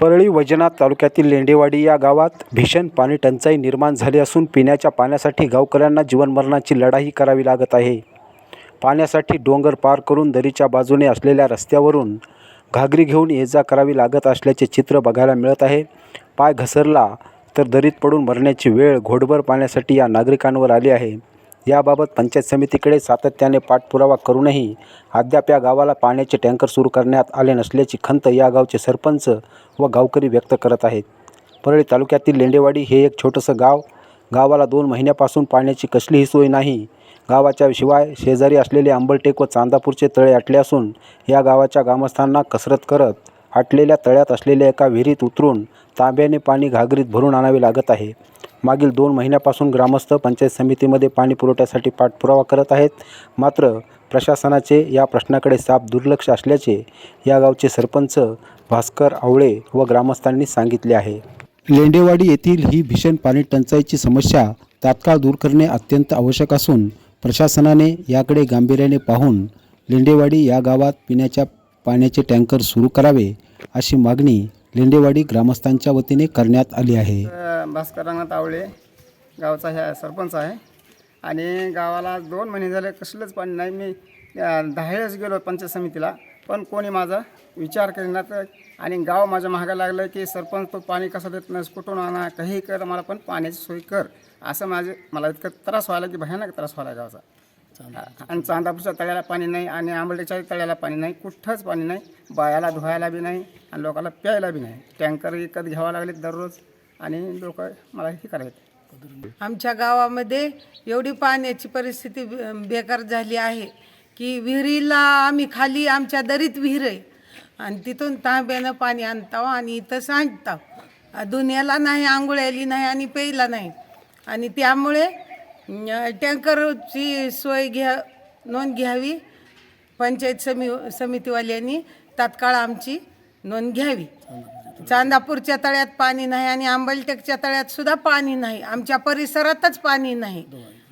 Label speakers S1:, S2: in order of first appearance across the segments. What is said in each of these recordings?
S1: परळी वैजनाथ तालुक्यातील लेंडेवाडी या गावात भीषण पाणी टंचाई निर्माण झाली असून पिण्याच्या पाण्यासाठी गावकऱ्यांना जीवनमरणाची लढाई करावी लागत आहे. पाण्यासाठी डोंगर पार करून दरीच्या बाजूने असलेल्या रस्त्यावरून घागरी घेऊन ये जा करावी लागत असल्याचे चित्र बघायला मिळत आहे. पाय घसरला तर दरीत पडून मरण्याची वेळ घोडभर पाण्यासाठी या नागरिकांवर आली आहे. याबाबत पंचायत समितीकडे सातत्याने पाठपुरावा करूनही अद्याप या गावाला पाण्याचे टँकर सुरू करण्यात आले नसल्याची खंत या गावचे सरपंच व गावकरी व्यक्त करत आहेत. परळी तालुक्यातील लेंडेवाडी हे एक छोटंसं गाव. गावाला दोन महिन्यापासून पाण्याची कसलीही सोय नाही. गावाच्या शिवाय शेजारी असलेले अंबलटेक व चांदापूरचे तळे आटले असून या गावाच्या ग्रामस्थांना कसरत करत आटलेल्या तळ्यात असलेल्या एका विहिरीत उतरून तांब्याने पाणी घागरीत भरून आणावे लागत आहे. मागील दोन महिन्यापासून ग्रामस्थ पंचायत समितीमध्ये पाणी पुरवठ्यासाठी पाठपुरावा करत आहेत. मात्र प्रशासनाचे या प्रश्नाकडे साफ दुर्लक्ष असल्याचे या गावचे सरपंच भास्कर आवळे व ग्रामस्थांनी सांगितले आहे. लेंडेवाडी येथील ही भीषण पाणी टंचाईची समस्या तात्काळ दूर करणे अत्यंत आवश्यक असून प्रशासनाने याकडे गांभीर्याने पाहून लेंडेवाडी या गावात पिण्याच्या पाण्याचे टँकर सुरू करावे अशी मागणी लेंडेवाडी ग्रामस्थांच्या वतीने करण्यात आली आहे.
S2: भास्कर रंगनाथ आवळे गावचा ह्या सरपंच आहे. आणि गावाला दोन महिने झाले कसलंच पाणी नाही. मी अ, दहा वेळेस गेलो पंचायत समितीला पण कोणी माझा विचार करीनात आणि गाव माझ्या मागं लागलं की सरपंच तो पाणी कसं देत नाही कुठून आणा काही कर मला पण पाण्याची सोय कर. असं माझे मला इतकं त्रास व्हायला की भयानक त्रास व्हायला गावचा. आणि चांदापूरच्या तळ्याला पाणी नाही आणि आंबलेच्या तळ्याला पाणी नाही कुठंच पाणी नाही बायाला धुवायला बी नाही आणि लोकांना प्यायला बी नाही. टँकर विकत घ्यावं लागले दररोज आणि लोक मला हे करायचे.
S3: आमच्या गावामध्ये एवढी पाण्याची परिस्थिती बे- बेकार झाली आहे की विहिरीला आम्ही खाली आमच्या दरीत विहीर आहे आणि तिथून तांब्यानं पाणी आणताव आणि इथं सांडताव. दुनियाला नाही आंघोळ्याली नाही आणि प्यायला नाही. आणि त्यामुळे टँकरची सोय घ्या नोंद घ्यावी. पंचायत समी समितीवाल्यांनी तात्काळ आमची नोंद घ्यावी. चांदापूरच्या तळ्यात पाणी नाही आणि आंबलटेकच्या तळ्यात सुद्धा पाणी नाही. आमच्या परिसरातच पाणी नाही.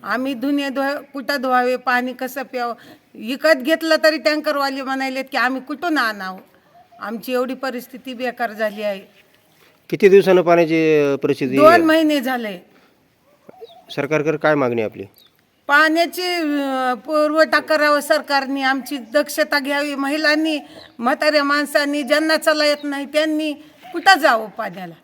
S3: आम्ही धुणे धुवा कुठं धुवावे पाणी कसं प्यावं? विकत घेतलं तरी टँकरवाले म्हणालेत की आम्ही कुठून आणावं? आमची एवढी परिस्थिती बेकार झाली आहे.
S4: किती दिवसानं पाण्याची परिस्थिती
S3: दोन महिने झाले.
S4: सरकारकडे काय मागणी आहे आपली?
S3: पाण्याची अं, पुरवठा करावा सरकारने आमची दक्षता घ्यावी. महिलांनी म्हाताऱ्या माणसांनी ज्यांना चला येत नाही त्यांनी कुठं जावं पाण्याला?